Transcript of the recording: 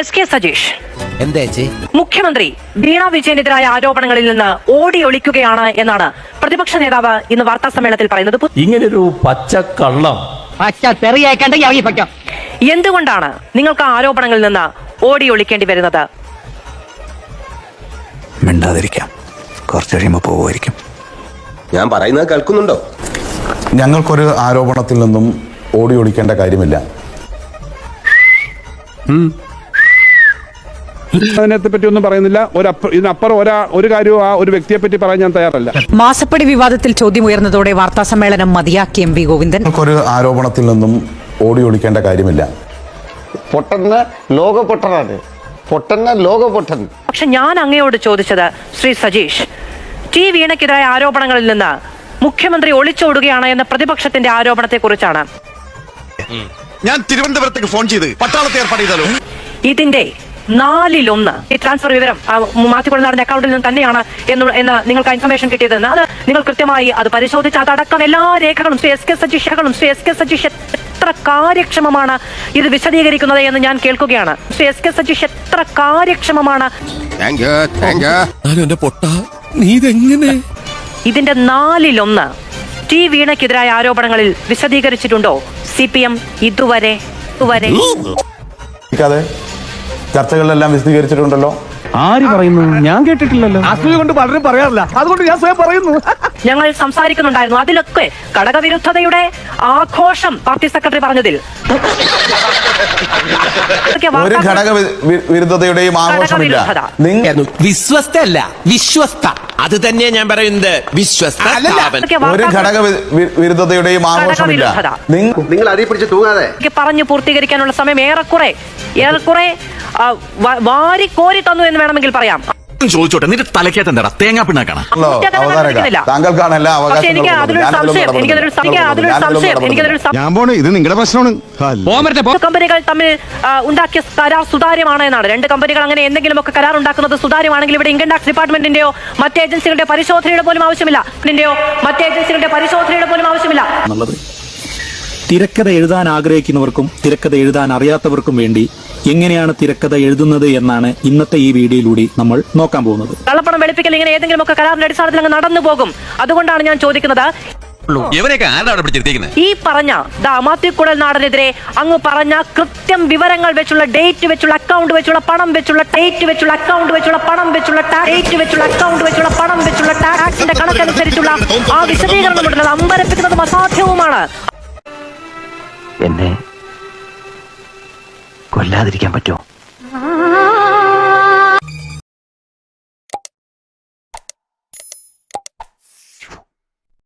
S K Sajeesh എന്താ മുഖ്യമന്ത്രി വീണ വിജയനെതിരായ ആരോപണങ്ങളിൽ നിന്ന് ഓടി ഒളിക്കുകയാണ് എന്നാണ് പ്രതിപക്ഷ നേതാവ് ഇന്ന് വാർത്താ സമ്മേളനത്തിൽ പറയുന്നത്. ഇങ്ങനൊരു പച്ചക്കള്ളം. എന്തുകൊണ്ടാണ് നിങ്ങൾക്ക് ആരോപണങ്ങളിൽ നിന്ന് ഓടി ഒളിക്കേണ്ടി വരുന്നത്? മിണ്ടാതിരിക്കാം. കുറച്ച് കഴിയുമ്പോൾ പോകുമായിരിക്കും ഞാൻ പറയുന്നത് കേൾക്കുന്നുണ്ടോ? ഞങ്ങൾക്കൊരു ആരോപണത്തിൽ നിന്നും ഓടി ഒളിക്കേണ്ട കാര്യമില്ല. അതിനകത്തെ പറ്റി ഒന്നും പറയുന്നില്ല. ഒരു ഇതിനപ്പുറം ഒരാ ഒരു കാര്യവും ആ ഒരു വ്യക്തിയെ പറ്റി പറയാൻ ഞാൻ തയ്യാറല്ല. മാസപ്പടി വിവാദത്തിൽ ചോദ്യം ഉയർന്നതോടെ വാർത്താ സമ്മേളനം മതിയാക്കി എം വി ഗോവിന്ദൻ. ഒരു ആരോപണത്തിൽ നിന്നും ഓടി ഓടിക്കേണ്ട കാര്യമില്ല. പൊട്ടന് ലോക പൊട്ടനാണ് പൊട്ടന് ലോക പൊട്ടൻ പക്ഷെ ഞാൻ അങ്ങയോട് ചോദിച്ചത് ശ്രീ സജീഷ് ടി വീണയ്ക്കെതിരായ ആരോപണങ്ങളിൽ നിന്ന് മുഖ്യമന്ത്രി ഒളിച്ചോടുകയാണ് എന്ന പ്രതിപക്ഷത്തിന്റെ ആരോപണത്തെ കുറിച്ചാണ് ഞാൻ തിരുവനന്തപുരത്തേക്ക് ഫോൺ ചെയ്ത് പട്ടാളത്തെ ഏർപ്പാട് ചെയ്താലോ? ഇതിന്റെ നാലിലൊന്ന്. ഈ ട്രാൻസ്ഫർ വിവരം മാറ്റിക്കൊണ്ട് നടന്ന അക്കൗണ്ടിൽ നിന്ന് തന്നെയാണ് എന്ന് എന്ന് നിങ്ങൾക്ക് ഇൻഫർമേഷൻ കിട്ടിയതെന്ന്. അത് നിങ്ങൾ കൃത്യമായി അത് പരിശോധിച്ച് അതടക്കം എല്ലാ രേഖകളും ശ്രീ എസ് കെ സജീഷകളും ശ്രീ എസ് കെ സജീഷ് എത്ര കാര്യക്ഷമമാണ് ഇത് വിശദീകരിക്കുന്നത് എന്ന് ഞാൻ കേൾക്കുകയാണ്. ശ്രീ എസ് കെ സജീഷ് എത്ര കാര്യക്ഷമമാണ്? താങ്ക് യു താങ്ക് പൊട്ട നീ ഇതെങ്ങനെ? ഇതിന്റെ നാലിലൊന്ന്. ടി വീണയ്ക്കെതിരായ ആരോപണങ്ങളിൽ വിശദീകരിച്ചിട്ടുണ്ടോ? സി പി എം ഇതുവരെ ഇതുവരെ. ചർച്ചകളിലെല്ലാം വിശദീകരിച്ചിട്ടുണ്ടല്ലോ. ആര് പറയുന്നു? ഞാൻ കേട്ടിട്ടില്ലല്ലോ. അസൂയ കൊണ്ട് പലരും പറയാറില്ല. അതുകൊണ്ട് ഞാൻ സ്വയം പറയുന്നു. ഞങ്ങൾ സംസാരിക്കുന്നുണ്ടായിരുന്നു. അതിലൊക്കെ ഘടകവിരുദ്ധതയുടെ ആഘോഷം പാർട്ടി സെക്രട്ടറി പറഞ്ഞതിൽ. ഇതൊക്കെ ഒരു വാർത്താ- ഘടക വി- വി- വിരുദ്ധതയുടെയും ആഘോഷമില്ല. ഘടകവിരുദ്ധത. നിങ്ങൾ വിശ്വസ്തയല്ല വിശ്വസ്ത. അത് തന്നെയാ ഞാൻ പറയുന്നത്. വിശ്വസ്ത സ്ഥാപനം. ഇതൊക്കെ ഒരു വാർത്താ- ഘടക വി- വി- വിരുദ്ധതയുടെയും ആഘോഷമില്ല. ഘടകവിരുദ്ധത. നിങ്ങൾ നിങ്ങൾ അടി പിടിച്ച് തൂങ്ങാതെ ഇതൊക്കെ പറഞ്ഞു പൂർത്തീകരിക്കാനുള്ള സമയം ഏറെക്കുറെ ഏറെക്കുറെ ആ, വ- വാരിക്കോരി തന്നു എന്ന് വേണമെങ്കിൽ പറയാം. ചോദിച്ചോട്ടെ നിന്റെ തലക്കകത്ത് എന്താ തേങ്ങാ പിണ്ണാക്കാണ്? താങ്കൾക്കാണ് എല്ലാ കമ്പനികൾ തമ്മിൽ ഉണ്ടാക്കിയ കരാർ സുതാര്യമാണ് എന്നാണ്. രണ്ട് കമ്പനികൾ അങ്ങനെ എന്തെങ്കിലുമൊക്കെ കരാർ ഉണ്ടാക്കുന്നത് സുതാര്യമാണെങ്കിൽ ഇവിടെ ഇൻകം ടാക്സ് ഡിപ്പാർട്ട്മെന്റിന്റെയോ മറ്റ് ഏജൻസികളുടെ പരിശോധനയുടെ പോലും ആവശ്യമില്ല. നിന്റെയോ മറ്റ് ഏജൻസികളുടെ പരിശോധനയുടെ പോലും ആവശ്യമില്ല. തിരക്കഥ എഴുതാൻ ആഗ്രഹിക്കുന്നവർക്കും തിരക്കഥ എഴുതാൻ അറിയാത്തവർക്കും വേണ്ടി എങ്ങനെയാണ് തിരക്കഥ എഴുതുന്നത് എന്നാണ് ഇന്നത്തെ ഈ വീഡിയോയിലൂടെ നമ്മൾ നോക്കാൻ പോകുന്നത്. കള്ളപ്പണം വെളുപ്പിക്കൽ ഇങ്ങനെ ഏതെങ്കിലും ഒക്കെ കരാറിന്റെ അടിസ്ഥാനത്തിൽ അങ്ങ് നടന്നു പോകും. അതുകൊണ്ടാണ് ഞാൻ ചോദിക്കുന്നത്. ഈ പറഞ്ഞ ദാ മാത്യുക്കുടൽ നാടനെതിരെ അങ്ങ് പറഞ്ഞ കൃത്യം വിവരങ്ങൾ വെച്ചുള്ള ഡേറ്റ് വെച്ചുള്ള അക്കൗണ്ട് വെച്ചുള്ള പണം വെച്ചുള്ള ഡേറ്റ് വെച്ചുള്ള അക്കൗണ്ട് വെച്ചുള്ള പണം വെച്ചുള്ള ഡേറ്റ് വെച്ചുള്ള അക്കൗണ്ട് വെച്ചുള്ള പണം വെച്ചുള്ള ടാക്സിന്റെ കണക്കനുസരിച്ചുള്ള ആ അത് അമ്പരപ്പിക്കുന്നതും അസാധ്യവുമാണ്. എന്നെ കൊല്ലാതിരിക്കാൻ പറ്റുമോ?